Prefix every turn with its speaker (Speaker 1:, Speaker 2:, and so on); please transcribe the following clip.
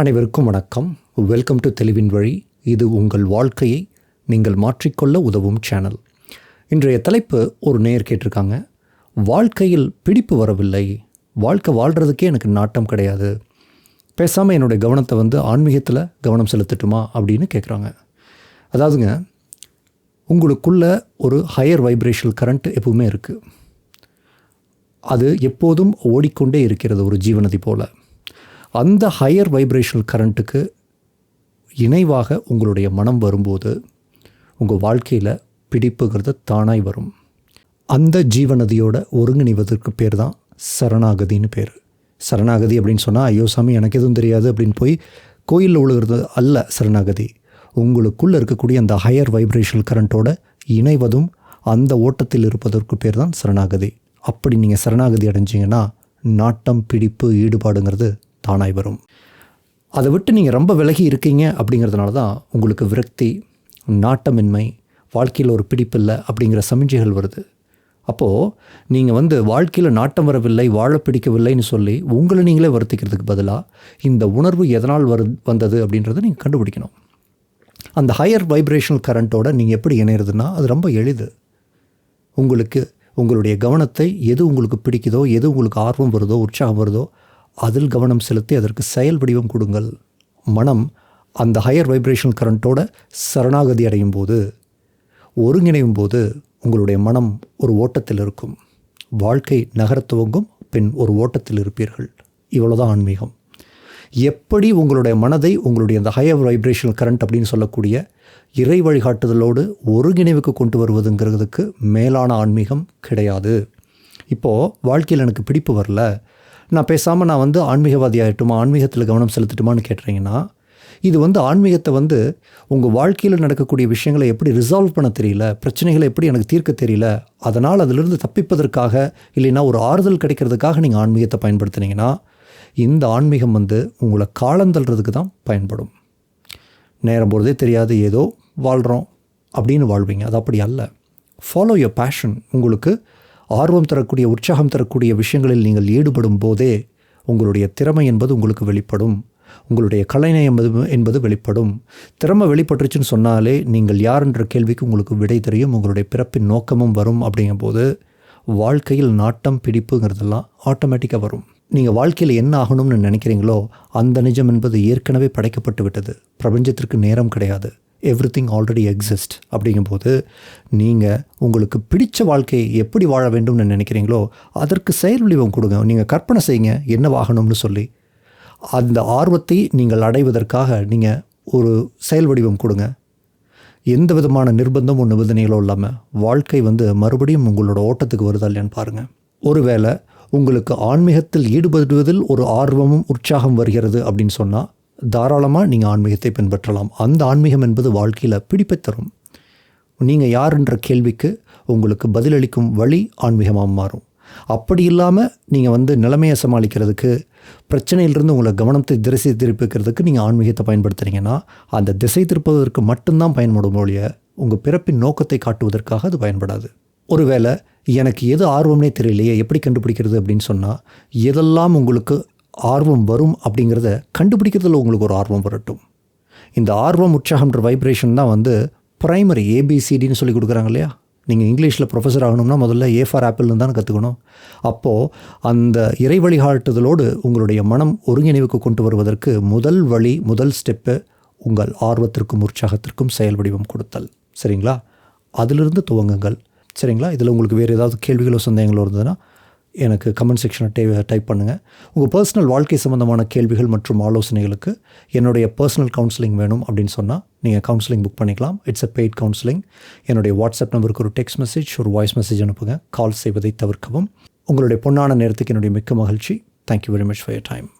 Speaker 1: அனைவருக்கும் வணக்கம். Welcome to தெளிவின் வழி இது உங்கள் வாழ்க்கையை நீங்கள் மாற்றிக்கொள்ள உதவும் சேனல் இன்றைய தலைப்பு ஒரு நேயர் கேட்டிருக்காங்க. வாழ்க்கையில் பிடிப்பு வரவில்லை. வாழ்க்கை வாழ்கிறதுக்கே எனக்கு நாட்டம் கிடையாது. பேசாமல் என்னுடைய கவனத்தை வந்து ஆன்மீகத்தில் கவனம் செலுத்தட்டுமா அப்படின்னு கேட்குறாங்க அதாவதுங்க உங்களுக்குள்ள ஒரு ஹையர் வைப்ரேஷனல் கரண்ட் எப்பவுமே இருக்குது அது எப்போதும் ஓடிக்கொண்டே இருக்கிறது ஒரு ஜீவநதி போல். அந்த ஹையர் வைப்ரேஷனல் கரண்ட்டுக்கு இணைவாக உங்களுடைய மனம் வரும்போது உங்கள் வாழ்க்கையில் பிடிப்புங்கிறது தானாய் வரும். அந்த ஜீவநதியோட ஒருங்கிணைவதற்கு பேர் தான் சரணாகதின்னு பேர். சரணாகதி அப்படின்னு சொன்னால் ஐயோ சாமி எனக்கு எதுவும் தெரியாது அப்படின்னு போய் கோயிலில் உழுகிறது அல்ல சரணாகதி. உங்களுக்குள்ளே இருக்கக்கூடிய அந்த ஹையர் வைப்ரேஷனல் கரண்ட்டோட இணைவதும் அந்த ஓட்டத்தில் இருப்பதற்கு பேர் தான் சரணாகதி. அப்படி நீங்கள் சரணாகதி அடைஞ்சிங்கன்னா நாட்டம் பிடிப்பு ஈடுபாடுங்கிறது தானாய் வரும் அதை விட்டு நீங்கள் ரொம்ப விலகி இருக்கீங்க அப்படிங்கிறதுனால தான் உங்களுக்கு விரக்தி நாட்டமின்மை வாழ்க்கையில் ஒரு பிடிப்பில்லை அப்படிங்கிற சமிஞ்சைகள் வருது. அப்போது நீங்கள் வந்து வாழ்க்கையில் நாட்டம் வரவில்லை வாழ பிடிக்கவில்லைன்னு சொல்லி உங்களை நீங்களே வருத்திக்கிறதுக்கு பதிலாக இந்த உணர்வு எதனால் வரு வந்தது அப்படின்றத நீங்கள் கண்டுபிடிக்கணும். அந்த ஹையர் வைப்ரேஷனல் கரண்ட்டோட நீங்கள் எப்படி இணையிறதுன்னா அது ரொம்ப எளிது. உங்களுக்கு உங்களுடைய கவனத்தை எது உங்களுக்கு பிடிக்குதோ எது உங்களுக்கு ஆர்வம் வருதோ உற்சாகம் வருதோ அதில் கவனம் செலுத்தி அதற்கு செயல் வடிவம் கொடுங்கள். மனம் அந்த ஹையர் வைப்ரேஷன் கரண்ட்டோட சரணாகதி அடையும் போது ஒருங்கிணையும் போது உங்களுடைய மனம் ஒரு ஓட்டத்தில் இருக்கும். வாழ்க்கை நகரத் துவங்கும் பின் ஒரு ஓட்டத்தில் இருப்பீர்கள். இவ்வளோதான் ஆன்மீகம். எப்படி உங்களுடைய மனதை உங்களுடைய அந்த ஹையர் வைப்ரேஷனல் கரண்ட் அப்படின்னு சொல்லக்கூடிய இறை வழிகாட்டுதலோடு ஒருங்கிணைவுக்கு கொண்டு வருவதுங்கிறதுக்கு மேலான ஆன்மீகம் கிடையாது. இப்போது வாழ்க்கையில் எனக்கு பிடிப்பு வரல. நான் பேசாமல் நான் வந்து ஆன்மீகவாதி ஆகட்டுமா ஆன்மீகத்தில் கவனம் செலுத்தட்டுமான்னு கேட்டுறீங்கன்னா இது வந்து ஆன்மீகத்தை வந்து உங்கள் வாழ்க்கையில் நடக்கக்கூடிய விஷயங்களை எப்படி ரிசால்வ் பண்ண தெரியல பிரச்சனைகளை எப்படி எனக்கு தீர்க்க தெரியல அதனால் அதிலிருந்து தப்பிப்பதற்காக இல்லைன்னா ஒரு ஆறுதல் கிடைக்கிறதுக்காக நீங்கள் ஆன்மீகத்தை பயன்படுத்துனீங்கன்னா இந்த ஆன்மீகம் வந்து உங்களை காலந்தள்ளுறதுக்கு தான் பயன்படும். நேரம் போகிறதே தெரியாது ஏதோ வாழ்கிறோம் அப்படின்னு வாழ்வீங்க. அது அப்படி அல்ல. ஃபாலோ யோர் பேஷன் உங்களுக்கு ஆர்வம் தரக்கூடிய உற்சாகம் தரக்கூடிய விஷயங்களில் நீங்கள் ஈடுபடும் போதே உங்களுடைய திறமை என்பது உங்களுக்கு வெளிப்படும். உங்களுடைய கலைநயம் என்பது என்பது வெளிப்படும். திறமை வெளிப்பட்டுருச்சுன்னு சொன்னாலே நீங்கள் யார் என்ற கேள்விக்கு உங்களுக்கு விடை தெரியும். உங்களுடைய பிறப்பின் நோக்கமும் வரும் அப்படிங்கும்போது வாழ்க்கையில் நாட்டம் பிடிப்புங்கிறதெல்லாம் ஆட்டோமேட்டிக்காக வரும். நீங்கள் வாழ்க்கையில் என்ன ஆகணும்னு நினைக்கிறீங்களோ அந்த நிஜம் என்பது ஏற்கனவே படைக்கப்பட்டு விட்டது. பிரபஞ்சத்திற்கு நேரம் கிடையாது. எவ்ரி திங் ஆல்ரெடி எக்ஸிஸ்ட் அப்படிங்கும்போது நீங்கள் உங்களுக்கு பிடிச்ச வாழ்க்கையை எப்படி வாழ வேண்டும்னு நினைக்கிறீங்களோ அதற்கு செயல் வடிவம் கொடுங்க. நீங்கள் கற்பனை செய்யுங்க என்னவாகணும்னு சொல்லி. அந்த ஆர்வத்தை நீங்கள் அடைவதற்காக நீங்கள் ஒரு செயல் வடிவம் கொடுங்க. எந்த விதமான நிர்பந்தமும் நிபந்தனைகளோ இல்லாமல் வாழ்க்கை வந்து மறுபடியும் உங்களோட ஓட்டத்துக்கு வருதா இல்லையான்னு பாருங்கள் ஒருவேளை உங்களுக்கு ஆன்மீகத்தில் ஈடுபடுவதில் ஒரு ஆர்வமும் உற்சாகம் வருகிறது அப்படின்னு சொன்னால் தாராளமாக நீங்கள் ஆன்மீகத்தை பின்பற்றலாம். அந்த ஆன்மீகம் என்பது வாழ்க்கையில் பிடிப்பை தரும். நீங்கள் யாருன்ற கேள்விக்கு உங்களுக்கு பதிலளிக்கும் வழி ஆன்மீகமாக மாறும். அப்படி இல்லாமல் நீங்கள் வந்து நிலைமையை சமாளிக்கிறதுக்கு பிரச்சனையிலிருந்து உங்களை கவனத்தை திசை திருப்பிக்கிறதுக்கு நீங்கள் ஆன்மீகத்தை பயன்படுத்துகிறீங்கன்னா அந்த திசை திருப்பதற்கு மட்டும்தான் பயன்படும் ஒழிய உங்கள் பிறப்பின் நோக்கத்தை காட்டுவதற்காக அது பயன்படாது. ஒருவேளை எனக்கு எது ஆர்வம்னே தெரியலையே எப்படி கண்டுபிடிக்கிறது அப்படின்னு சொன்னால் எதெல்லாம் உங்களுக்கு ஆர்வம் வரும் அப்படிங்கிறத கண்டுபிடிக்கிறதுல உங்களுக்கு ஒரு ஆர்வம் வரட்டும். இந்த ஆர்வம் உற்சாகம்ன்ற வைப்ரேஷன் தான் வந்து ப்ரைமரி ஏபிசிடின்னு சொல்லி கொடுக்குறாங்க இல்லையா? நீங்கள் இங்கிலீஷில் ப்ரொஃபஸர் ஆகணும்னா முதல்ல ஏ ஃபார் ஆப்பிள்னு தான் கற்றுக்கணும் அப்போது அந்த இறை வழிகாட்டுதலோடு உங்களுடைய மனம் ஒருங்கிணைவுக்கு கொண்டு வருவதற்கு முதல் வழி முதல் ஸ்டெப்பு உங்கள் ஆர்வத்திற்கும் உற்சாகத்திற்கும் செயல் வடிவம் கொடுத்தல். சரிங்களா? அதிலிருந்து துவங்குங்கள். சரிங்களா? இதில் உங்களுக்கு வேறு ஏதாவது கேள்விகளோ சந்தேகங்களோ இருந்ததுன்னா எனக்கு கமெண்ட் செக்ஷனை டை டைப் பண்ணுங்கள் உங்கள் பர்சனல் வாழ்க்கை சம்மந்தமான கேள்விகள் மற்றும் ஆலோசனைகளுக்கு என்னுடைய பர்சனல் கவுன்சிலிங் வேணும் அப்படின்னு சொன்னால் நீங்கள் கவுன்சிலிங் புக் பண்ணிக்கலாம். இட்ஸ் அ பெய்ட் கவுன்சிலிங் என்னுடைய வாட்ஸ்அப் நம்பருக்கு ஒரு டெக்ஸ்ட் மெசேஜ் ஒரு வாய்ஸ் மெசேஜ் அனுப்புங்க. கால் செய்வதை தவிர்க்கவும். உங்களுடைய பொன்னான நேரத்துக்கு என்னுடைய மிக்க மகிழ்ச்சி. Thank you very much for your time